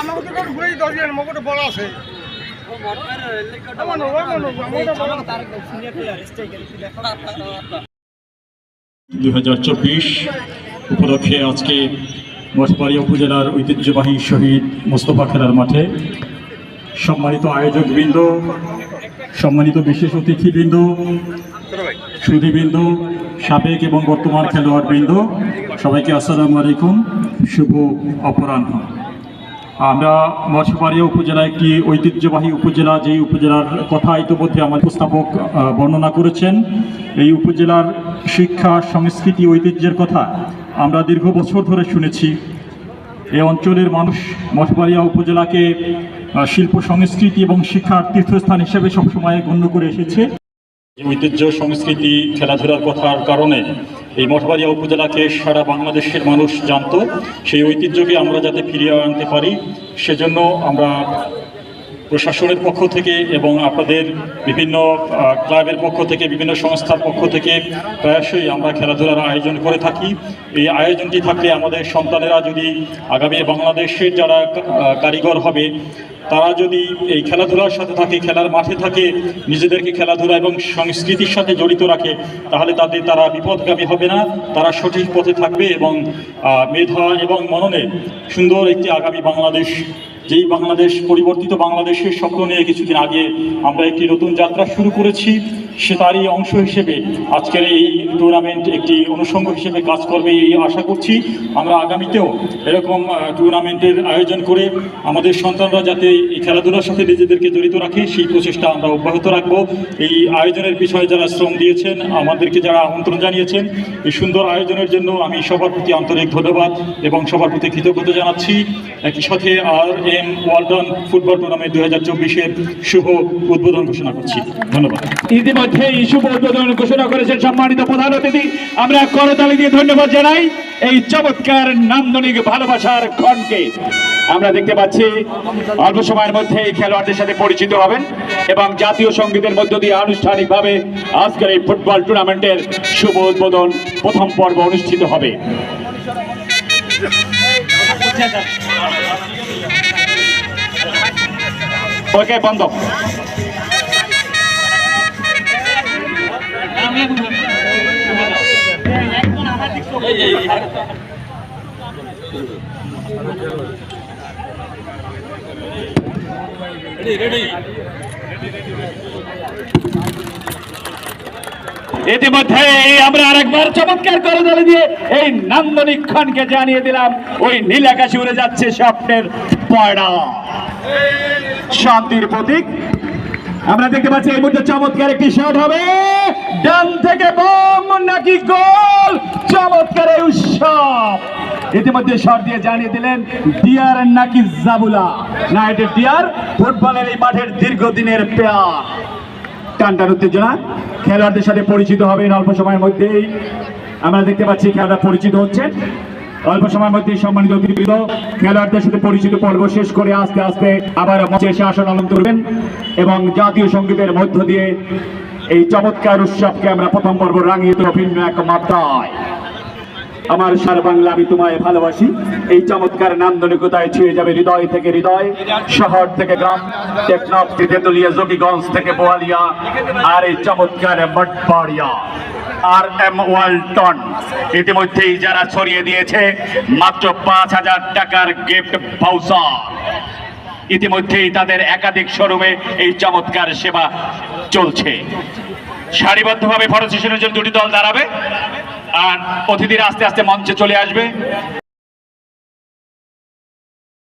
আমাকে বড় দুই হাজার চব্বিশ উপলক্ষে আজকে মঠবাড়িয়া উপজেলার ঐতিহ্যবাহী শহীদ মোস্তফা খেলার মাঠে সম্মানিত আয়োজকবৃন্দ, সম্মানিত বিশেষ অতিথি অতিথিবৃন্দ, সুধীবৃন্দ, সাবেক এবং বর্তমান খেলোয়াড়বৃন্দ, সবাইকে আসসালামু আলাইকুম, শুভ অপরাহ্ন। আমরা মঠবাড়িয়া উপজেলা একটি ঐতিহ্যবাহী উপজেলা, যেই উপজেলার কথা ইতিমধ্যে আমার উপস্থাপক বর্ণনা করেছেন। এই উপজেলার শিক্ষা, সংস্কৃতি, ঐতিহ্যের কথা আমরা দীর্ঘ বছর ধরে শুনেছি। এই অঞ্চলের মানুষ মঠবাড়িয়া উপজেলাকে শিল্প, সংস্কৃতি এবং শিক্ষার তীর্থস্থান হিসেবে সবসময় গণ্য করে এসেছে। ঐতিহ্য, সংস্কৃতি, খেলাধুলার কথার কারণে এই মঠবাড়িয়া উপজেলাকে সারা বাংলাদেশের মানুষ জানত। সেই ঐতিহ্যকে আমরা যাতে ফিরিয়ে আনতে পারি, সেজন্য আমরা প্রশাসনের পক্ষ থেকে এবং আপনাদের বিভিন্ন ক্লাবের পক্ষ থেকে, বিভিন্ন সংস্থার পক্ষ থেকে প্রায়শই আমরা খেলাধুলার আয়োজন করে থাকি। এই আয়োজনটি থাকলে আমাদের সন্তানেরা যদি আগামী বাংলাদেশের যারা কারিগর হবে তারা যদি এই খেলাধুলার সাথে থাকে, খেলার মাঠে থাকে, নিজেদেরকে খেলাধুলা এবং সংস্কৃতির সাথে জড়িত রাখে, তাহলে তাদের তারা বিপদগামী হবে না, তারা সঠিক পথে থাকবে এবং মেধা এবং মননে সুন্দর একটি আগামী বাংলাদেশ যেই বাংলাদেশ, পরিবর্তিত বাংলাদেশের স্বপ্ন নিয়ে কিছুদিন আগে আমরা একটি নতুন যাত্রা শুরু করেছি, সে তারই অংশ হিসেবে আজকের এই টুর্নামেন্ট একটি অনুষঙ্গ হিসেবে কাজ করবে এই আশা করছি। আমরা আগামীতেও এরকম টুর্নামেন্টের আয়োজন করে আমাদের সন্তানরা যাতে এই খেলাধুলার সাথে নিজেদেরকে জড়িত রাখে, সেই প্রচেষ্টা আমরা অব্যাহত রাখব। এই আয়োজনের বিষয়ে যারা শ্রম দিয়েছেন, আমাদেরকে যারা আমন্ত্রণ জানিয়েছেন, এই সুন্দর আয়োজনের জন্য আমি সবার প্রতি আন্তরিক ধন্যবাদ এবং সবার প্রতি কৃতজ্ঞতা জানাচ্ছি। একই সাথে R M Walton football tournament দু হাজার চব্বিশের শুভ উদ্বোধন ঘোষণা করছি। ধন্যবাদ। ইতিমধ্যে শুভ উদ্বোধন ঘোষণা করেছেন সম্মানিত প্রধান অতিথি। আমরা করতালি দিয়ে ধন্যবাদ জানাই এই চমৎকার নান্দনিক ভালোবাসার ক্ষণকে। আমরা দেখতে পাচ্ছি অল্প সময়ের মধ্যে এই খেলোয়াড়দের সাথে পরিচিত হবেন এবং জাতীয় সঙ্গীতের মধ্য দিয়ে আনুষ্ঠানিকভাবে আজকের এই ফুটবল টুর্নামেন্টের শুভ উদ্বোধন প্রথম পর্ব অনুষ্ঠিত হবে। ওকে বন্ধ। ইতিমধ্যে আমরা আরেকবার চমৎকার করে দলে দিয়ে এই নান্দনিক ক্ষণকে জানিয়ে দিলাম, ওই নীল আকাশে উড়ে যাচ্ছে স্বপ্নের পয়ডা। শান্তির প্রতীক। আমরা দেখতে পাচ্ছি এই মুহূর্তে চমৎকার একটি শট হবে। ডান থেকে বম, নাকি গোল? চমৎকার এই উৎসব ইতিমধ্যে শট দিয়ে জানিয়ে দিলেন ডিয়ার নাকি জাবুলা। না ডিয়ার ফুটবলের এই মাঠের দীর্ঘদিনের পেয়ার। টান টান উত্তেজনা। খেলোয়াড়দের সাথে পরিচিত হবেন অল্প সময়ের মধ্যেই। আমরা দেখতে পাচ্ছি খেলাটা পরিচিত হচ্ছে অল্প সময়ের মধ্যে সম্মানিত অতিথিবৃন্দ, খেলোয়াড়দের সাথে পরিচিত পর্ব শেষ করে আস্তে আস্তে আবার মঞ্চে এসে আসন অলঙ্করণ করবেন এবং জাতীয় সঙ্গীতের মধ্য দিয়ে এই চমৎকার উৎসবকে আমরা প্রথম পর্ব রাঙিয়ে তো ভিন্ন এক মাত্রায়। আমার সার বাংলা আমি তোমায় ভালোবাসি। এই চমৎকার নান্দনিকতায় ছুঁয়ে যাবে হৃদয় থেকে হৃদয়, শহর থেকে গ্রাম, টেকনাফ জকিগঞ্জ থেকে বোয়ালিয়া, আর এই চমৎকার মঠবাড়িয়া আর এম ওয়ালটন ইতিমধ্যেই যারা ছড়িয়ে দিয়েছে, মাত্র পাঁচ হাজার টাকার গিফট ভাউচার ইতিমধ্যেই তাদের একাধিক শোরুমে এই চমৎকার সেবা চলছে। সারিবদ্ধভাবে ফটো সেশনের জন্য দুটি দল দাঁড়াবে, আর অতিথিরা আস্তে আস্তে মঞ্চে চলে আসবে।